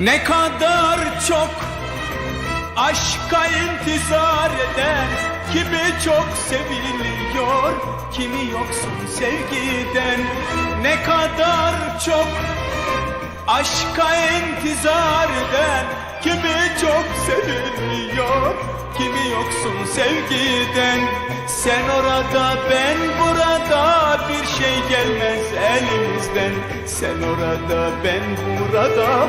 Ne kadar çok aşka intizar eden Kimi çok seviliyor, kimi yoksun sevgiden. Ne kadar çok aşka intizar eden Kimi çok seviliyor, kimi yoksun sevgiden. Sen orada ben burada bir şey gelmez elimizden. Sen orada ben burada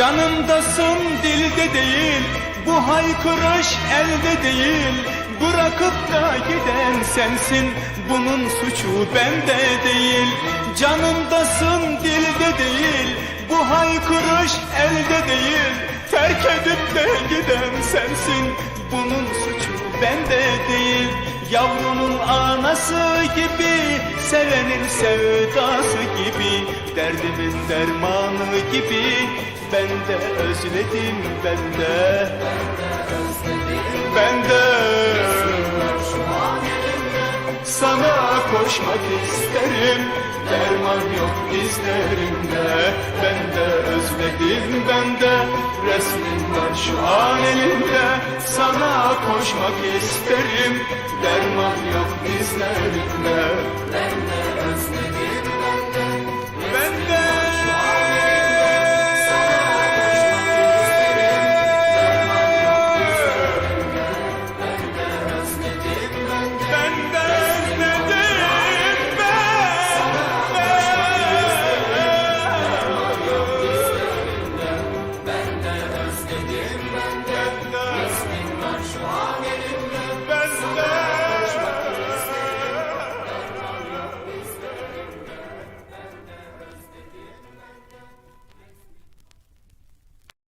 Canımdasın dilde değil Bu haykırış elde değil. Bırakıp da giden sensin Bunun suçu bende değil. Canımdasın dilde değil Bu haykırış elde değil. Terk edip de giden sensin Bunun suçu bende değil Yavrunun anası gibi Sevenin sevdası gibi Derdimin dermanı gibi. Ben de özledim ben de. Ben de. Sana koşmak isterim Derman yok dizlerimde Ben de özledim ben de. Resmin var şu an elimde Sana koşmak isterim. Derman yok dizlerimde